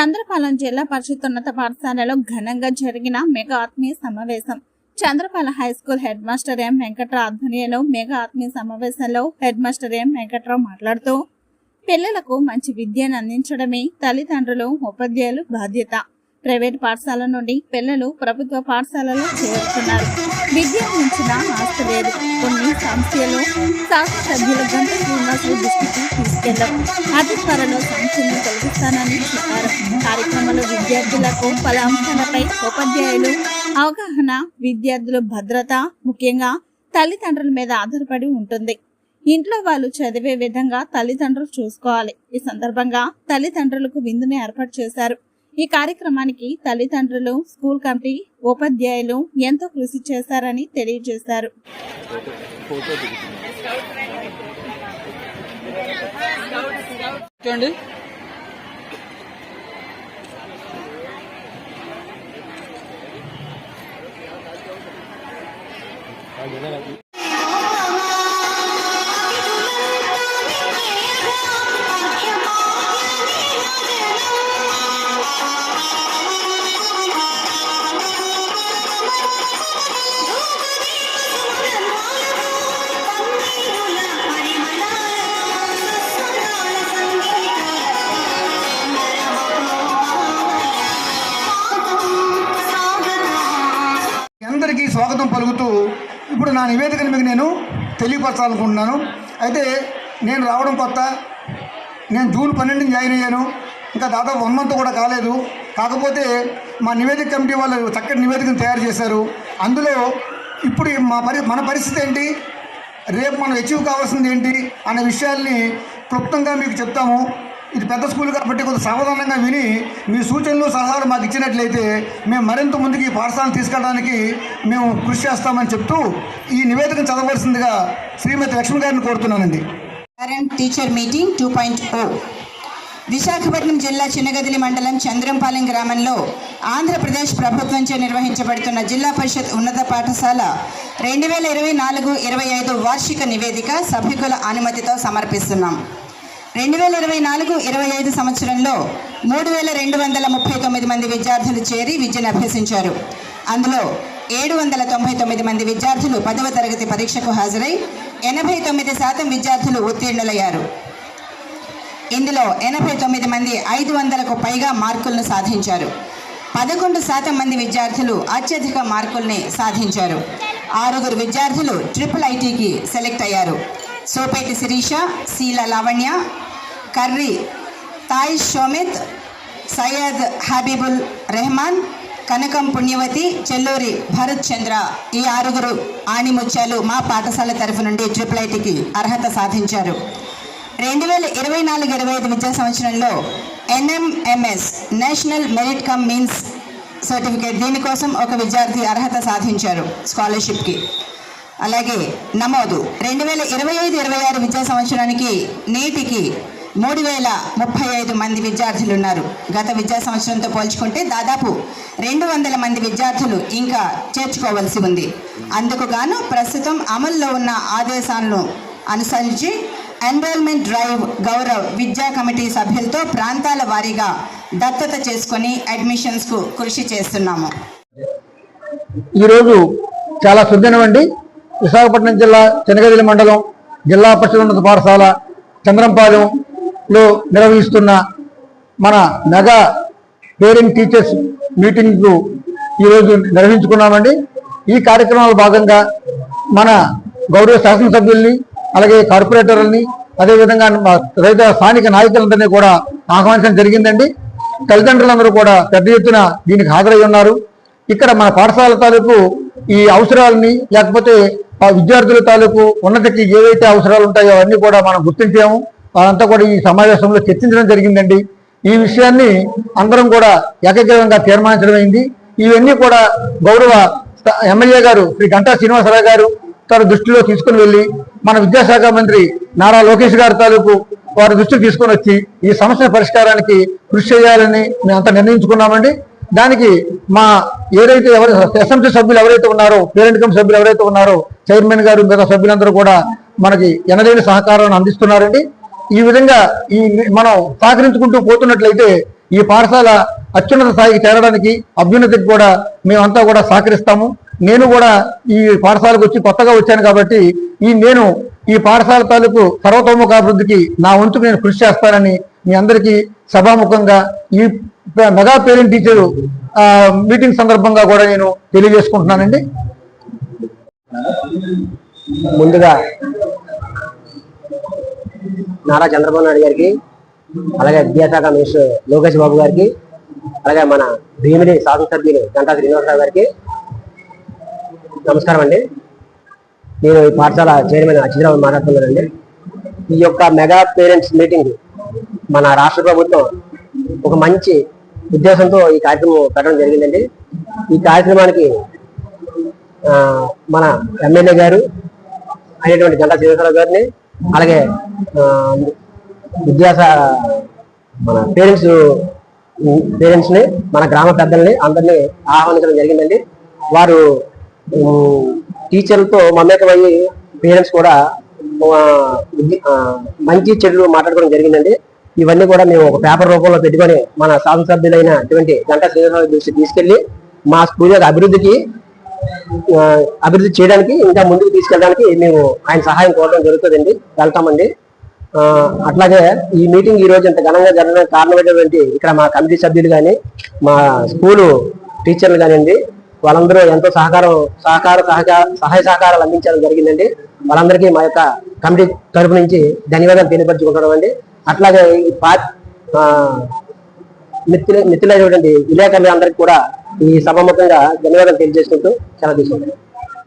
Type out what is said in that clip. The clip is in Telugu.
చంద్రపాలెం జిల్లా పరిషత్ ఉన్నత పాఠశాలలో ఘనంగా జరిగిన మెగా ఆత్మీయ సమావేశం. Chandrapala high school head master M Venkatrao ఆధ్వర్యంలో మెగా ఆత్మీయ సమావేశంలో హెడ్ మాస్టర్ ఎం వెంకట్రావు మాట్లాడుతూ పిల్లలకు మంచి విద్యను అందించడమే తల్లిదండ్రులు ఉపాధ్యాయులు బాధ్యత. ప్రైవేట్ పాఠశాల నుండి పిల్లలు ప్రభుత్వ పాఠశాలలో చేరుతున్నారు విద్య మించిన ఆస్తి లేదు కొన్ని సంస్థలు శాసన సభ్యులు గంట శ్రీనివాసులు దృష్టికి తీసుకెళ్ళాం అతి త్వరలో సమస్యలను తొలగిస్తానని చెప్పారు. కార్యక్రమంలో విద్యార్థులకు పలు అంశాలపై ఉపాధ్యాయులు అవగాహన విద్యార్థుల భద్రత ముఖ్యంగా తల్లిదండ్రుల మీద ఆధారపడి ఉంటుంది. ఇంట్లో వాళ్ళు చదివే విధంగా తల్లిదండ్రులు చూసుకోవాలి. ఈ సందర్భంగా తల్లిదండ్రులకు విందుని ఏర్పాటు చేశారు. ఈ కార్యక్రమానికి తల్లిదండ్రులు స్కూల్ కమిటీ ఉపాధ్యాయులు ఎంతో కృషి చేశారని తెలియజేశారు. అందరికీ స్వాగతం పలుకుతూ ఇప్పుడు నా నివేదికను మీకు నేను తెలియపరచాలనుకుంటున్నాను. అయితే నేను రావడం కొత్త. నేను జూన్ పన్నెండుని జాయిన్ అయ్యాను. ఇంకా దాదాపు వన్ మంత్ కూడా కాలేదు. కాకపోతే మా నివేదిక కమిటీ వాళ్ళు చక్కటి నివేదికను తయారు చేశారు. అందులో ఇప్పుడు మా పరి మన పరిస్థితి ఏంటి? రేపు మనం అచీవ్ కావాల్సింది ఏంటి? అనే విషయాల్ని క్లుప్తంగా మీకు చెప్తాము. ఇది పెద్ద స్కూల్ కాబట్టి కొంత సావధానంగా విని మీ సూచనలు సలహాలు మాకు ఇచ్చినట్లయితే మేము మరింత ముందుకు ఈ పాఠశాలను తీసుకెళ్ళడానికి మేము కృషి చేస్తామని చెప్తూ ఈ నివేదికను చదవలసిందిగా శ్రీమతి లక్ష్మి గారిని కోరుతున్నానండి. Parent teacher meeting two point O Visakhapatnam జిల్లా చిన్నగదిలి మండలం చంద్రంపాలెం గ్రామంలో ఆంధ్రప్రదేశ్ ప్రభుత్వంచే నిర్వహించబడుతున్న జిల్లా పరిషత్ ఉన్నత పాఠశాల రెండు వేల ఇరవై నాలుగు ఇరవై ఐదు వార్షిక నివేదిక సభ్యుల అనుమతితో సమర్పిస్తున్నాం. రెండు వేల ఇరవై నాలుగు ఇరవై ఐదు సంవత్సరంలో మూడు వేల రెండు వందల ముప్పై తొమ్మిది మంది విద్యార్థులు చేరి విద్యను అభ్యసించారు. అందులో ఏడు వందల తొంభై తొమ్మిది మంది విద్యార్థులు పదవ తరగతి పరీక్షకు హాజరై ఎనభై తొమ్మిది శాతం విద్యార్థులు ఉత్తీర్ణులయ్యారు. ఇందులో ఎనభై తొమ్మిది మంది ఐదు వందలకు పైగా మార్కులను సాధించారు. పదకొండు శాతం మంది విద్యార్థులు అత్యధిక మార్కుల్ని సాధించారు. ఆరుగురు విద్యార్థులు ట్రిపుల్ ఐటీకి సెలెక్ట్ అయ్యారు. సోపేటి శిరీష శీల లావణ్య కర్రీ తాయి షోమిత్ సయ్యద్ హబీబుల్ రెహమాన్ కనకం పుణ్యవతి చెల్లూరి భరత్ చంద్ర. ఈ ఆరుగురు ఆణిముత్యాలు మా పాఠశాల తరఫు నుండి ట్రిపుల్ ఐటీకి అర్హత సాధించారు. రెండు వేల ఇరవై నాలుగు ఇరవై ఐదు విద్యా సంవత్సరంలో NMMS national merit cum means certificate దీనికోసం ఒక విద్యార్థి అర్హత సాధించారు స్కాలర్షిప్కి. అలాగే నమోదు రెండు వేల ఇరవై ఐదు ఇరవై ఆరు విద్యా సంవత్సరానికి నేటికి మూడు వేల ముప్పై ఐదు మంది విద్యార్థులు ఉన్నారు. గత విద్యా సంవత్సరంతో పోల్చుకుంటే దాదాపు రెండు వందల మంది విద్యార్థులు ఇంకా చేర్చుకోవలసి ఉంది. అందుకు గాను ప్రస్తుతం అమల్లో ఉన్న ఆదేశాలను అనుసరించి ఎన్రోల్మెంట్ డ్రైవ్ గౌరవ్ విద్యా కమిటీ సభ్యులతో ప్రాంతాల వారీగా దత్తత చేసుకుని అడ్మిషన్స్కు కృషి చేస్తున్నాము. ఈరోజు చాలా సుదినమండి విశాఖపట్నం జిల్లా చెనగదిలి మండలం జిల్లా పరిషత్ పాఠశాల చంద్రంపాలెంలో నిర్వహిస్తున్న మన మెగా పేరెంట్ టీచర్స్ మీటింగ్ ఈరోజు నిర్వహించుకున్నామండి. ఈ కార్యక్రమంలో భాగంగా మన గౌరవ శాసనసభ్యుల్ని అలాగే కార్పొరేటర్లని అదేవిధంగా మా రైతు స్థానిక నాయకులందరినీ కూడా ఆహ్వానించడం జరిగిందండి. తల్లిదండ్రులందరూ కూడా పెద్ద ఎత్తున దీనికి హాజరై ఉన్నారు. ఇక్కడ మన పాఠశాల తాలూకు ఈ అవసరాలని లేకపోతే ఆ విద్యార్థుల తాలూకు ఉన్నతికి ఏవైతే అవసరాలు ఉంటాయో అవన్నీ కూడా మనం గుర్తించాము. అదంతా కూడా ఈ సమావేశంలో చర్చించడం జరిగిందండి. ఈ విషయాన్ని అందరం కూడా ఏకగ్రీవంగా తీర్మానించడం అయింది ఇవన్నీ కూడా గౌరవ ఎమ్మెల్యే గారు శ్రీ గంటా శ్రీనివాసరావు గారు తన దృష్టిలో తీసుకుని వెళ్ళి మన విద్యాశాఖ మంత్రి నారా లోకేష్ గారి తాలూకు వారి దృష్టికి తీసుకొని వచ్చి ఈ సమస్య పరిష్కారానికి కృషి చేయాలని మేమంతా నిర్ణయించుకున్నామండి. దానికి మా ఏదైతే ఎవరు ఎస్ఎంసీ సభ్యులు ఎవరైతే ఉన్నారో పేరెంట్ కమిటీ సభ్యులు ఎవరైతే ఉన్నారో చైర్మన్ గారు మిగతా సభ్యులందరూ కూడా మనకి ఎనలేని సహకారాన్ని అందిస్తున్నారండి. ఈ విధంగా ఈ మనం సహకరించుకుంటూ పోతున్నట్లయితే ఈ పాఠశాల అత్యున్నత స్థాయికి చేరడానికి అభ్యున్నతికి కూడా మేమంతా కూడా సహకరిస్తాము. నేను కూడా ఈ పాఠశాలకు వచ్చి కొత్తగా వచ్చాను కాబట్టి ఈ నేను ఈ పాఠశాల తాలూకు సర్వతోముఖాభివృద్ధికి నా వంతుకు నేను కృషి చేస్తానని మీ అందరికీ సభాముఖంగా ఈ మెగా పేరెంట్ టీచరు మీటింగ్ సందర్భంగా కూడా నేను తెలియజేసుకుంటున్నానండి. ముందుగా నారా చంద్రబాబు నాయుడు గారికి అలాగే విద్యాశాఖ మినిస్టర్ లోకేష్ బాబు గారికి అలాగే మన భీమిలి శాసనసభ్యులు గంటా శ్రీనివాసరావు గారికి నమస్కారం అండి. నేను ఈ పాఠశాల చైర్మన్ అచ్చిరావు మాట్లాడుతున్నానండి. ఈ యొక్క మెగా పేరెంట్స్ మీటింగ్ మన రాష్ట్ర ప్రభుత్వం ఒక మంచి ఉద్దేశంతో ఈ కార్యక్రమం పెట్టడం జరిగిందండి. ఈ కార్యక్రమానికి మన ఎమ్మెల్యే గారు అయినటువంటి గంటా శ్రీనివాసరావు గారిని అలాగే విద్యాస మన పేరెంట్స్ పేరెంట్స్ని మన గ్రామ పెద్దల్ని అందరినీ ఆహ్వానించడం జరిగిందండి. వారు టీచర్లతో మమేకమయ్యి పేరెంట్స్ కూడా మంచి చెడులు మాట్లాడుకోవడం జరిగిందండి. ఇవన్నీ కూడా మేము ఒక పేపర్ రూపంలో పెట్టుకొని మన శాసనసభ్యులైనటువంటి గంటా శ్రీనివాసరావు దృష్టి తీసుకెళ్ళి మా స్కూల్ యొక్క అభివృద్ధికి అభివృద్ధి చేయడానికి ఇంకా ముందుకు తీసుకెళ్ళడానికి మేము ఆయన సహాయం కోరడం జరుగుతుందండి. వెళ్తామండి. అట్లాగే ఈ మీటింగ్ ఈ రోజు ఇంత ఘనంగా జరగడానికి కారణమైనటువంటి ఇక్కడ మా కమిటీ సభ్యులు కానీ మా స్కూలు టీచర్లు కానివ్వండి వాళ్ళందరూ ఎంతో సహకారం సహకార సహకార సహాయ సహకారాలు అందించడం జరిగిందండి. వాళ్ళందరికీ మా యొక్క కమిటీ తరపు నుంచి ధన్యవాదాలు తెలియపరచుకుంటున్నాం అండి. అట్లాగే ఈ పా మిత్రులైనటువంటి విలేకరులు కూడా ఈ సభాముఖంగా ధన్యవాదాలు తెలియజేసుకుంటూ చాలా తీసుకుంటాను